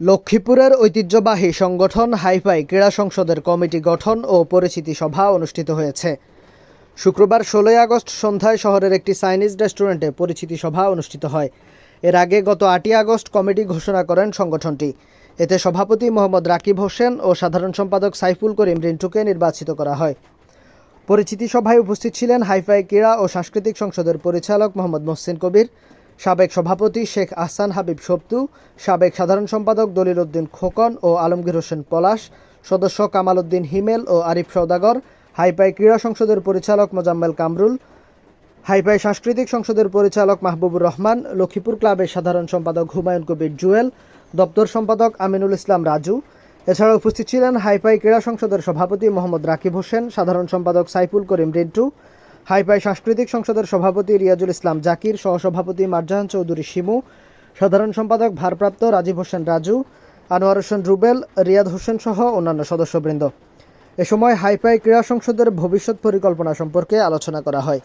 লক্ষ্মীপুরের ঐতিহ্যবাহী সংগঠন হাইফাই ক্রীড়া সংসদের কমিটি গঠন ও পরিচিতি সভা অনুষ্ঠিত হয়েছে। শুক্রবার ষোলোই আগস্ট সন্ধ্যায় শহরের একটি চাইনিজ রেস্টুরেন্টে পরিচিতি সভা অনুষ্ঠিত হয়। এর আগে গত আটই আগস্ট কমিটি ঘোষণা করেন সংগঠনটি। এতে সভাপতি মোহাম্মদ রাকিব হোসেন ও সাধারণ সম্পাদক সাইফুল করিম রিন্টুকে নির্বাচিত করা হয়। পরিচিতি সভায় উপস্থিত ছিলেন হাইফাই ক্রীড়া ও সাংস্কৃতিক সংসদের পরিচালক মোহাম্মদ মোহসিন কবির সাবেক সভাপতি শেখ আহসান হাবিব সপ্তু সাবেক সাধারণ সম্পাদক দলিল উদ্দিন খোকন ও আলমগীর হোসেন পলাশ, সদস্য কামাল উদ্দিন হিমেল ও আরিফ সৌদাগর হাইপাই ক্রীড়া সংসদের পরিচালক মোজাম্মেল কামরুল, হাইপাই সাংস্কৃতিক সংসদের পরিচালক মাহবুবুর রহমান, লক্ষ্মীপুর ক্লাবের সাধারণ সম্পাদক হুমায়ুন কবির জুয়েল, দপ্তর সম্পাদক আমিনুল ইসলাম রাজু। এছাড়া উপস্থিত ছিলেন হাইপাই ক্রীড়া সংসদের সভাপতি মোহাম্মদ রাকিব হোসেন, সাধারণ সম্পাদক সাইফুল করিম রিন্টু হাইপাই সাংস্কৃতিক সংসদের সভাপতি রিয়াজুল ইসলাম জাকির, সহসভাপতি মারজাহান চৌধুরী শিমু, সাধারণ সম্পাদক ভারপ্রাপ্ত রাজীব হোসেন রাজু, আনোয়ার হোসেন রুবেল, রিয়াদ হোসেন সহ অন্যান্য সদস্যবৃন্দ। এ সময় হাইপাই ক্রীড়া সংসদের ভবিষ্যৎ পরিকল্পনা সম্পর্কে আলোচনা করা হয়।